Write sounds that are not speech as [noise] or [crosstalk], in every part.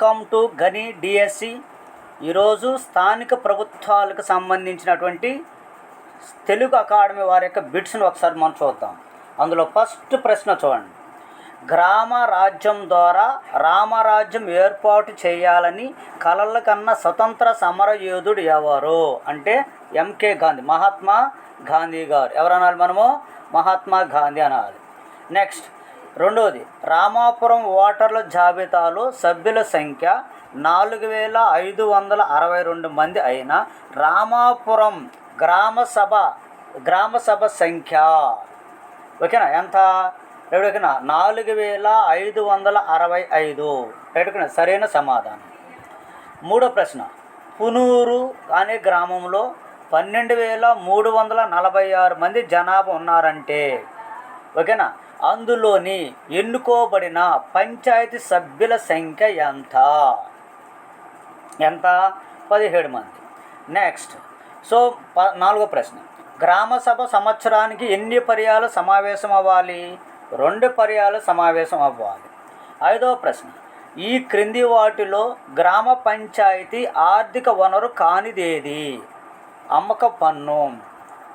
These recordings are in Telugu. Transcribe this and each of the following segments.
వెల్కమ్ టు గని డిఎస్సి. ఈరోజు స్థానిక ప్రభుత్వాలకు సంబంధించినటువంటి తెలుగు అకాడమీ వారి యొక్క బిట్స్ను ఒకసారి మనం చూద్దాం. అందులో ఫస్ట్ ప్రశ్న చూడండి. గ్రామ రాజ్యం ద్వారా రామరాజ్యం ఏర్పాటు చేయాలని కలల కన్నా స్వతంత్ర సమరయోధుడు ఎవరు? అంటే ఎంకే గాంధీ మహాత్మా గాంధీ గారు. ఎవరనాలి మనము? మహాత్మా గాంధీ అనాలి. నెక్స్ట్ రెండవది రామాపురం ఓటర్ల జాబితాలో సభ్యుల సంఖ్య నాలుగు వేల ఐదు వందల అరవై రెండు మంది అయిన రామాపురం గ్రామ సభ గ్రామ సభ సంఖ్య. ఓకేనా? ఎంత? రైట్ నాలుగు వేల ఐదు వందల అరవై ఐదు. ఎక్కడికైనా సరైన సమాధానం. మూడో ప్రశ్న పునూరు అనే గ్రామంలో పన్నెండు వేల మూడు వందల నలభై ఆరు మంది జనాభా ఉన్నారంటే ఓకేనా? అందులోని ఎన్నుకోబడిన పంచాయతీ సభ్యుల సంఖ్య ఎంత? ఎంత? పదిహేడు మంది. నెక్స్ట్ సో ప నాలుగో ప్రశ్న. గ్రామ సభ సంవత్సరానికి ఎన్ని పర్యాలు సమావేశం అవ్వాలి? రెండు పర్యాలు సమావేశం అవ్వాలి. ఐదవ ప్రశ్న. ఈ క్రింది వాటిలో గ్రామ పంచాయతీ ఆర్థిక వనరు కానిదేది? అమ్మక పన్ను.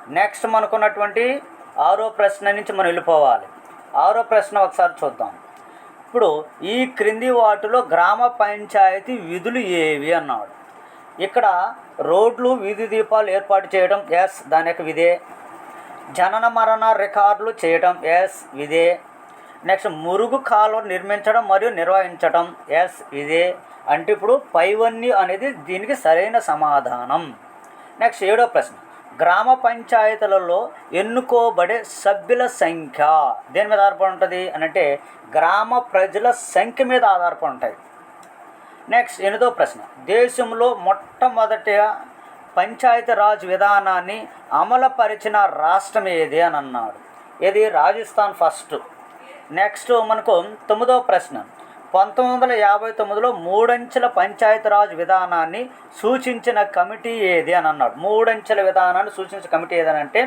నెక్స్ట్ మనకున్నటువంటి ఆరో ప్రశ్న నుంచి మనం వెళ్ళిపోవాలి. ఆరో ప్రశ్న ఒకసారి చూద్దాం. ఇప్పుడు ఈ క్రింది వాటిలో గ్రామ పంచాయతీ విధులు ఏవి అన్నాడు. ఇక్కడ రోడ్లు వీధి దీపాలు ఏర్పాటు చేయడం ఎస్ దాని యొక్క విధే. జనన మరణ రికార్డులు చేయడం ఎస్ ఇదే నెక్స్ట్ మురుగు కాలువ నిర్మించడం మరియు నిర్వహించడం ఎస్ ఇదే అంటే ఇప్పుడు పైవన్నీ అనేది దీనికి సరైన సమాధానం. నెక్స్ట్ ఏడో ప్రశ్న. గ్రామ పంచాయతీలలో ఎన్నుకోబడే సభ్యుల సంఖ్య దేని మీద ఆధారపడి ఉంటుంది అని అంటే గ్రామ ప్రజల సంఖ్య మీద ఆధారపడి ఉంటాయి నెక్స్ట్ ఎనిమిదో ప్రశ్న. దేశంలో మొట్టమొదటిగా పంచాయతీరాజ్ విధానాన్ని అమలుపరిచిన రాష్ట్రం ఏది అని అన్నాడు. ఇది రాజస్థాన్ ఫస్ట్ నెక్స్ట్ మనకు తొమ్మిదో ప్రశ్న. పంతొమ్మిది వందల యాభై తొమ్మిదిలో మూడంచెల పంచాయతీరాజ్ విధానాన్ని సూచించిన కమిటీ ఏది అని అన్నాడు. మూడంచెల విధానాన్ని సూచించిన కమిటీ ఏదని అంటే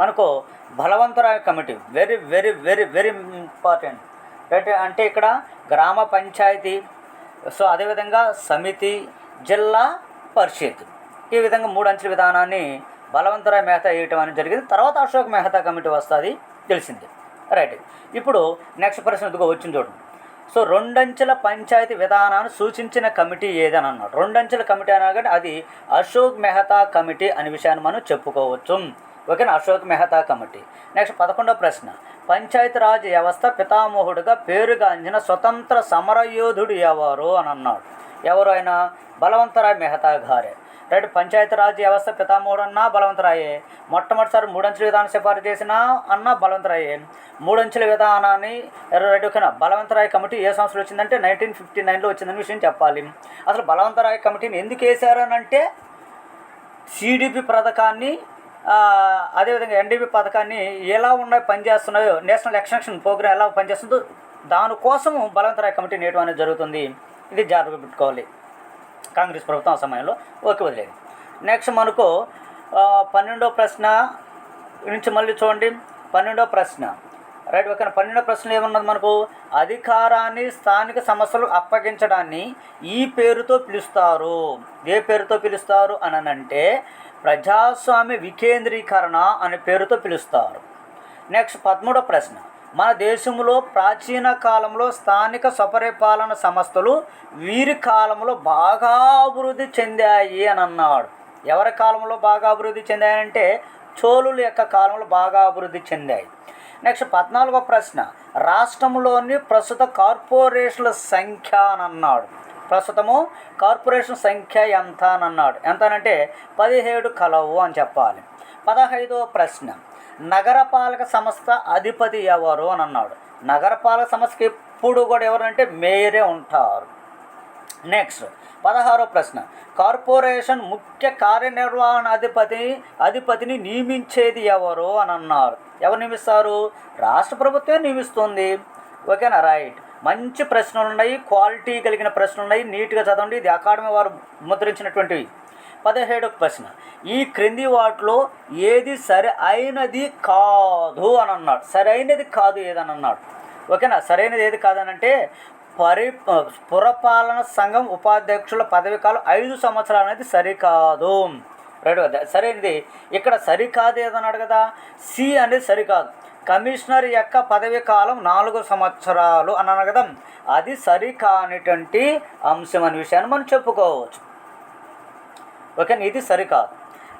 మనకు Balwantrai committee. Very very very very important right అంటే ఇక్కడ గ్రామ పంచాయతీ సో అదేవిధంగా సమితి జిల్లా పరిషత్. ఈ విధంగా మూడు అంచెల విధానాన్ని బలవంతరాయ మెహతా వేయటం అనేది జరిగింది. తర్వాత అశోక్ మెహతా కమిటీ వస్తుంది తెలిసింది. రైట్ ఇప్పుడు నెక్స్ట్ ప్రశ్న ఇదిగో వచ్చింది చూడండి. సో రెండంచెల పంచాయతీ విధానాన్ని సూచించిన కమిటీ ఏదని అన్నాడు రెండంచెల కమిటీ అనగానే అది అశోక్ మెహతా కమిటీ అనే విషయాన్ని మనం చెప్పుకోవచ్చు. ఓకేనా? అశోక్ మెహతా కమిటీ. నెక్స్ట్ పదకొండో ప్రశ్న. పంచాయతీరాజ్ వ్యవస్థ పితామోహుడుగా పేరుగాంచిన స్వతంత్ర సమరయోధుడు ఎవరు? అని అన్నాడు. ఎవరు ఆయన బలవంతరాయ్ మెహతా గారే. రైట్ పంచాయతీరాజ్ వ్యవస్థ పితామహుడు అన్న బలవంతరాయే. మొట్టమొదటిసారి మూడంచెల విధానం సిఫారు చేసిన అన్న బలవంతరాయే. మూడంచెల విధానాన్ని రైట్ ఓకేనా బలవంతరాయ్ కమిటీ ఏ సంవత్సరం వచ్చిందంటే నైన్టీన్ ఫిఫ్టీ నైన్లో వచ్చిందని విషయం చెప్పాలి. అసలు బలవంతరాయ్ కమిటీని ఎందుకు వేశారనంటే సిడిపి పథకాన్ని అదేవిధంగా ఎన్డీపీ పథకాన్ని ఎలా ఉన్నాయి పనిచేస్తున్నాయో నేషనల్ ఎక్స్టెన్షన్ ప్రోగ్రామ్ ఎలా పనిచేస్తుందో దానికోసము బలవంతరాయ్ కమిటీ నేయడం అనేది జరుగుతుంది. ఇది జాగ్రత్త పెట్టుకోవాలి. కాంగ్రెస్ ప్రభుత్వం ఆ సమయంలో ఓకే వదిలేదు. నెక్స్ట్ మనకు పన్నెండో ప్రశ్న నుంచి మళ్ళీ చూడండి. పన్నెండో ప్రశ్న. రైట్ ఓకే పన్నెండో ప్రశ్న ఏమన్నది మనకు? అధికారాన్ని స్థానిక సమస్యలు అప్పగించడాన్ని ఈ పేరుతో పిలుస్తారు. ఏ పేరుతో పిలుస్తారు అని అంటే ప్రజాస్వామ్య వికేంద్రీకరణ అనే పేరుతో పిలుస్తారు. నెక్స్ట్ పదమూడో ప్రశ్న. మన దేశంలో ప్రాచీన కాలంలో స్థానిక స్వపరిపాలన సంస్థలు వీరి కాలంలో బాగా అభివృద్ధి చెందాయి అని అన్నాడు. ఎవరి కాలంలో బాగా అభివృద్ధి చెందాయంటే చోళుల యొక్క కాలంలో బాగా అభివృద్ధి చెందాయి. నెక్స్ట్ పద్నాలుగో ప్రశ్న రాష్ట్రంలోని ప్రస్తుత కార్పొరేషన్ల సంఖ్య అని అన్నాడు. ప్రస్తుతము కార్పొరేషన్ సంఖ్య ఎంత అని అన్నాడు. ఎంత అంటే పదిహేడు కలవు అని చెప్పాలి. పదహైదవ ప్రశ్న నగరపాలక సంస్థ అధిపతి ఎవరు అని అన్నాడు. నగరపాలక సంస్థకి ఎప్పుడు కూడా ఎవరంటే మేయరే ఉంటారు. నెక్స్ట్ పదహారో ప్రశ్న. కార్పొరేషన్ ముఖ్య కార్యనిర్వహణ అధిపతి అధిపతిని నియమించేది ఎవరు అని అన్నారు. ఎవరు నియమిస్తారు? రాష్ట్ర ప్రభుత్వమే నియమిస్తుంది. ఓకేనా రైట్ మంచి ప్రశ్నలు ఉన్నాయి క్వాలిటీ కలిగిన ప్రశ్నలు ఉన్నాయి నీట్గా చదవండి. ఇది అకాడమీ వారు ముద్రించినటువంటివి. పదిహేడు ప్రశ్న. ఈ క్రింది వాటిలో ఏది సరి అయినది కాదు అని అన్నాడు సరైనది కాదు ఏదని అన్నాడు ఓకేనా? సరైనది ఏది కాదనంటే అంటే పరి పురపాలన సంఘం ఉపాధ్యక్షుల పదవి కాలం ఐదు సంవత్సరాలు అనేది సరికాదు. రైట్ సరైనది. ఇక్కడ సరికాదు ఏదన్నాడు కదా? సి అనేది సరికాదు. కమిషనర్ యొక్క పదవి కాలం నాలుగు సంవత్సరాలు అన్నాను కదా? అది సరికానిటువంటి అంశం అనే విషయాన్ని మనం చెప్పుకోవచ్చు. ఓకే ఇది సరికాదు.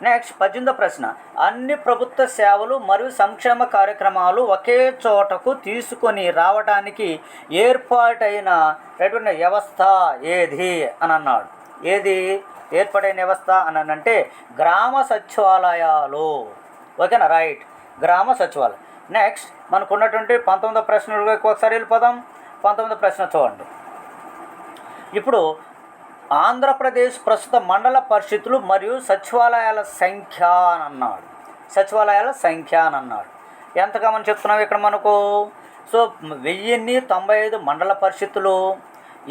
నెక్స్ట్ పద్దెనిమిదో ప్రశ్న. అన్ని ప్రభుత్వ సేవలు మరియు సంక్షేమ కార్యక్రమాలు ఒకే చోటకు తీసుకొని రావడానికి ఏర్పాటైన వ్యవస్థ ఏది అని అన్నాడు. ఏది? ఏర్పాటైన వ్యవస్థ అని అంటే గ్రామ సచివాలయాలు. ఓకేనా? రైట్ గ్రామ సచివాలయం. నెక్స్ట్ మనకు ఉన్నటువంటి పంతొమ్మిదో ప్రశ్నలకు ఒకసారి వెళ్ళిపోదాం. పంతొమ్మిదో ప్రశ్న చూడండి. ఇప్పుడు ఆంధ్రప్రదేశ్ ప్రస్తుత మండల పరిషత్తులు మరియు సచివాలయాల సంఖ్య అని అన్నాడు. సచివాలయాల సంఖ్య అని అన్నాడు. ఎంతగా మనం చెప్తున్నాం ఇక్కడ మనకు? సో వెయ్యిన్ని తొంభై ఐదు మండల పరిషత్తులు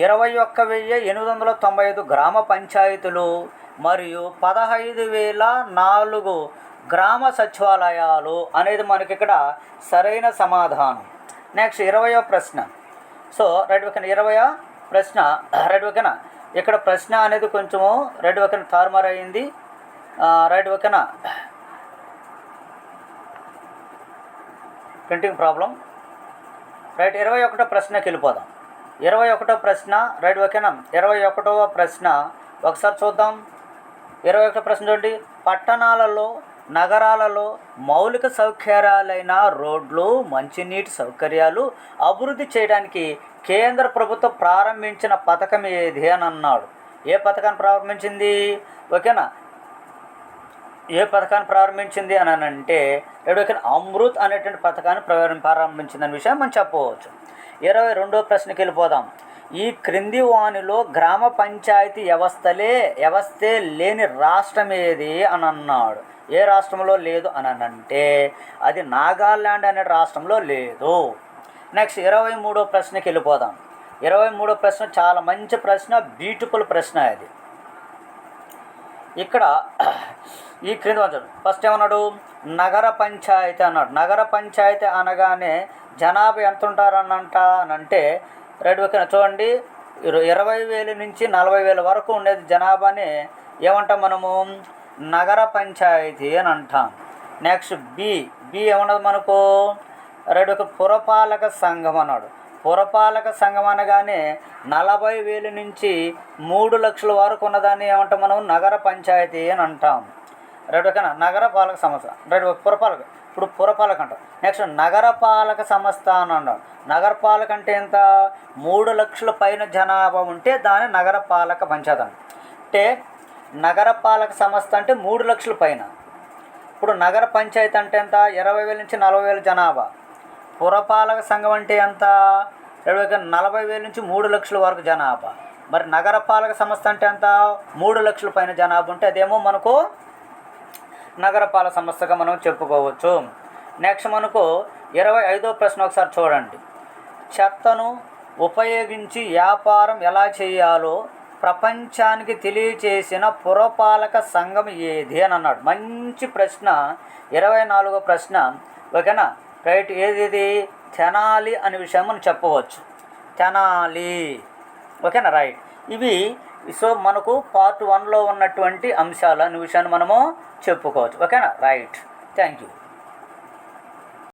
ఇరవై ఒక్క వెయ్యి ఎనిమిది వందల తొంభై ఐదు గ్రామ పంచాయతీలు మరియు పదహైదు వేల నాలుగు గ్రామ సచివాలయాలు అనేది మనకి ఇక్కడ సరైన సమాధానం. నెక్స్ట్ ఇరవయో ప్రశ్న. సో రైట్ ఓకేనా ఇరవయో ప్రశ్న. [clears throat] రైట్ ఓకేనా ఇక్కడ ప్రశ్న అనేది కొంచెము రైట్ ఓకేనా తారుమారు అయింది. రైట్ ఓకేనా ప్రింటింగ్ ప్రాబ్లం రైట్ ఇరవై ఒకటో ప్రశ్నకి వెళ్ళిపోదాం. ఇరవై ఒకటో ప్రశ్న రైట్ ఓకేనా ఇరవై ఒకటవ ప్రశ్న. ఒకసారి చూద్దాం. ఇరవై ఒకటో ప్రశ్న చూడండి. పట్టణాలలో నగరాలలో మౌలిక సౌకర్యాలైన రోడ్లు మంచినీటి సౌకర్యాలు అభివృద్ధి చేయడానికి కేంద్ర ప్రభుత్వం ప్రారంభించిన పథకం ఏది అని అన్నాడు. ఏ పథకాన్ని ప్రారంభించింది? ఓకేనా? ఏ పథకాన్ని ప్రారంభించింది అని అంటే ఎడొక అమృత్ అనేటువంటి పథకాన్ని ప్రారంభించిందనే విషయం మనం చెప్పవచ్చు. ఇరవై రెండో ప్రశ్నకి వెళ్ళిపోదాం. ఈ క్రింది వానిలో గ్రామ పంచాయతీ వ్యవస్థలే వ్యవస్థే లేని రాష్ట్రం ఏది అని అన్నాడు. ఏ రాష్ట్రంలో లేదు అని అంటే అది నాగాల్యాండ్ అనే రాష్ట్రంలో లేదు. నెక్స్ట్ ఇరవై మూడో ప్రశ్నకి వెళ్ళిపోదాం. ఇరవై మూడో ప్రశ్న చాలా మంచి ప్రశ్న బ్యూటిఫుల్ ప్రశ్న అది. ఇక్కడ ఈ క్రింద ఉంచాడు ఫస్ట్ ఏమన్నాడు? నగర పంచాయతీ అన్నాడు. నగర పంచాయతీ అనగానే జనాభా ఎంత ఉంటారనంట అంటే రెడ్ ఓకేనా చూడండి. ఇరవై వేల నుంచి నలభై వేల వరకు ఉండేది జనాభాని. ఏమంటాం మనము? నగర పంచాయతీ అని అంటాం. నెక్స్ట్ బి బి ఏమన్నది మనకు? రెండు ఒక పురపాలక సంఘం అన్నాడు. పురపాలక సంఘం అనగానే నలభై వేలు నుంచి మూడు లక్షల వరకు ఉన్నదాన్ని ఏమంటాం మనం? నగర పంచాయతీ అని అంటాం. రైట్ ఓకేనా నగర పాలక సంస్థ రైట్ పురపాలక. ఇప్పుడు పురపాలక అంటాం. నెక్స్ట్ నగరపాలక సంస్థ అని అంటాం. నగరపాలక అంటే ఎంత? మూడు లక్షల పైన జనాభా ఉంటే దాన్ని నగరపాలక పంచాయతీ అంటే నగరపాలక సంస్థ అంటే మూడు లక్షల పైన. ఇప్పుడు నగర పంచాయతీ అంటే ఎంత? ఇరవై వేల నుంచి నలభై వేల జనాభా. పురపాలక సంఘం అంటే ఎంత? ఇరవై నలభై వేల నుంచి మూడు లక్షల వరకు జనాభా. మరి నగరపాలక సంస్థ అంటే ఎంత? మూడు లక్షల పైన జనాభా ఉంటే అదేమో మనకు నగరపాలక సంస్థగా మనం చెప్పుకోవచ్చు. నెక్స్ట్ మనకు ఇరవై ఐదో ప్రశ్న ఒకసారి చూడండి. చెత్తను ఉపయోగించి వ్యాపారం ఎలా చేయాలో ప్రపంచానికి తెలియచేసిన పురపాలక సంఘం ఏది అని అన్నాడు. మంచి ప్రశ్న ఇరవై నాలుగో ప్రశ్న. ఓకేనా? రైట్ ఏది? ఇది తెనాలి అనే విషయం మనం చెప్పవచ్చు. తెనాలి. ఓకేనా? రైట్. ఇవి సో మనకు పార్ట్ వన్లో ఉన్నటువంటి అంశాలు అనే విషయాన్ని మనము చెప్పుకోవచ్చు. ఓకేనా? రైట్. Thank you